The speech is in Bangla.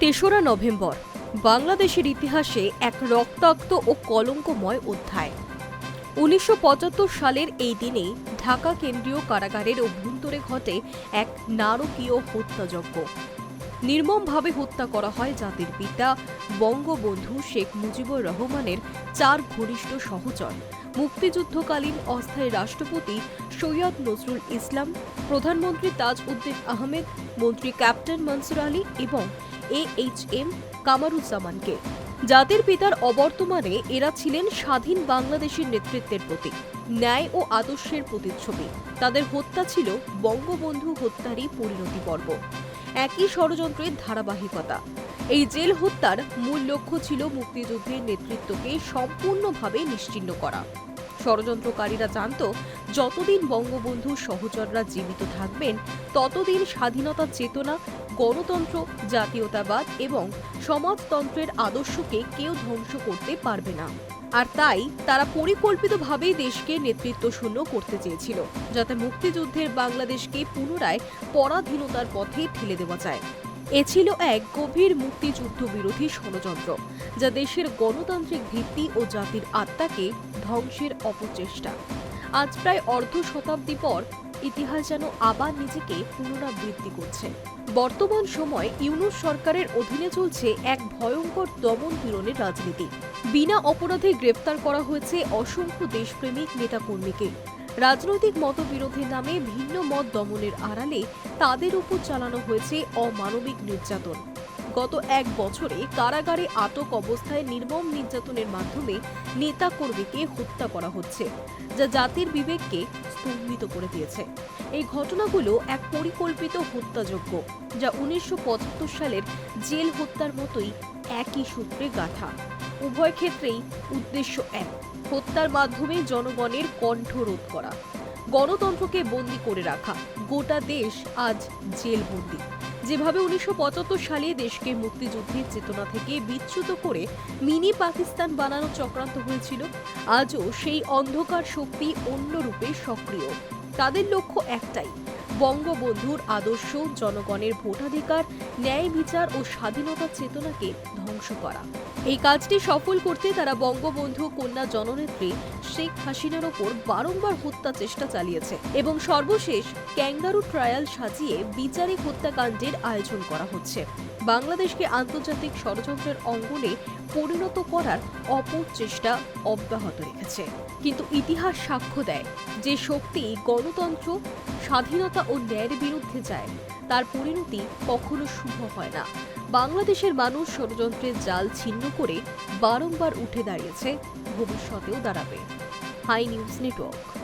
তেসরা নভেম্বর, বাংলাদেশের ইতিহাসে এক রক্তাক্ত ও কলঙ্কময় অধ্যায়। উনিশশো পঁচাত্তর সালের এই দিনে ঢাকা কেন্দ্রীয় কারাগারের অভ্যন্তরে ঘটে এক নারকীয় হত্যাযজ্ঞ। নির্মমভাবে হত্যা করা হয় জাতির পিতা, বঙ্গবন্ধু শেখ মুজিবুর রহমানের চার ঘনিষ্ঠ সহচর, মুক্তিযুদ্ধকালীন অস্থায়ী রাষ্ট্রপতি সৈয়দ নজরুল ইসলাম, প্রধানমন্ত্রী তাজ উদ্দিন আহমেদ, মন্ত্রী ক্যাপ্টেন মনসুর আলী এবং এ এইচ এম কামারুজ্জামানকে। জাতির পিতার অবর্তমানে এরা ছিলেন স্বাধীন বাংলাদেশের নেতৃত্বের প্রতীক, ন্যায় ও আদর্শের প্রতিচ্ছবি। তাদের হত্যা ছিল বঙ্গবন্ধু হত্যারই পরিণতি পর্ব। একই ষড়যন্ত্রের ধারাবাহিকতা। এই জেল হত্যার মূল লক্ষ্য ছিল মুক্তিযুদ্ধের নেতৃত্বকে সম্পূর্ণভাবে নিশ্চিহ্ন করা। ষড়যন্ত্রকারীরা জানত, যতদিন বঙ্গবন্ধু সহচররা জীবিত থাকবেন, ততদিন স্বাধীনতা চেতনা গণতন্ত্র, জাতীয়তাবাদ এবং সমাজতন্ত্রের আদর্শকে কেউ ধ্বংস করতে পারবে না। আর তাই তারা পরিকল্পিতভাবেই দেশকে নেতৃত্ব শূন্য করতে চেয়েছিল, যাতে মুক্তিযুদ্ধের বাংলাদেশকে পুনরায় পরাধীনতার পথে ঠেলে দেওয়া যায়। এ ছিল এক গভীর মুক্তিযুদ্ধ বিরোধী ষড়যন্ত্র, যা দেশের গণতান্ত্রিক ভিত্তি ও জাতির আত্মাকে ধ্বংসের অপচেষ্টা। আজ প্রায় অর্ধ শতাব্দী পর ইতিহাস যেন আবার নিজেকে পুনরাবৃত্তি করছে। বর্তমান সময় ইউনুস সরকারের অধীনে চলছে এক ভয়ঙ্কর দমন পীড়নের রাজনীতি। বিনা অপরাধে গ্রেফতার করা হয়েছে অসংখ্য দেশপ্রেমিক নেতাকর্মীকে। রাজনৈতিক মতবিরোধের নামে ভিন্ন মত দমনের আড়ালে তাদের উপর চালানো হয়েছে অমানবিক নির্যাতন। গত এক বছরে কারাগারে আটক অবস্থায় নির্মম নির্যাতনের মাধ্যমে নেতাকর্মীকে হত্যা করা হচ্ছে, যা জাতির বিবেককে স্তম্ভিত করে দিয়েছে। এই ঘটনাগুলো এক পরিকল্পিত হত্যাযজ্ঞ, যা উনিশশো সালের জেল হত্যার মতোই একই সূত্রে গাঁথা। উভয় ক্ষেত্রেই উদ্দেশ্য এক, হত্যার মাধ্যমে জনগণের কণ্ঠ রোধ করা। গণতন্ত্রকে বন্দী করে রাখা। গোটা দেশ আজ জেলবন্দি। যেভাবে উনিশশো পঁচাত্তর সালে দেশকে মুক্তিযুদ্ধের চেতনা থেকে বিচ্যুত করে মিনি পাকিস্তান বানানো চক্রান্ত হয়েছিল, আজও সেই অন্ধকার শক্তি অন্য রূপে সক্রিয়। তাদের লক্ষ্য একটাই, বঙ্গবন্ধুর আদর্শ, জনগণের ভোটাধিকার, ন্যায় বিচার ও স্বাধীনতা চেতনাকে ধ্বংস করা। এই কাজটি সফল করতে তারা বঙ্গবন্ধু কন্যা জননেত্রী শেখ হাসিনার ওপর বারংবার হত্যা চেষ্টা চালিয়েছে এবং সর্বশেষ ক্যাঙ্গারু ট্রায়াল সাজিয়ে বিচারিক হত্যাকাণ্ডের আয়োজন করা হচ্ছে। বাংলাদেশকে আন্তর্জাতিক ষড়যন্ত্রের অঙ্গনে পরিণত করার অপচেষ্টা অব্যাহত রেখেছে। কিন্তু ইতিহাস সাক্ষ্য দেয়, যে শক্তি গণতন্ত্র, স্বাধীনতা ও ন্যায়ের বিরুদ্ধে যায়, তার পরিণতি কখনো শুভ হয় না। বাংলাদেশের মানুষ ষড়যন্ত্রের জাল ছিন্ন করে বারংবার উঠে দাঁড়িয়েছে ভবিষ্যতেও দাঁড়াবে। High news network.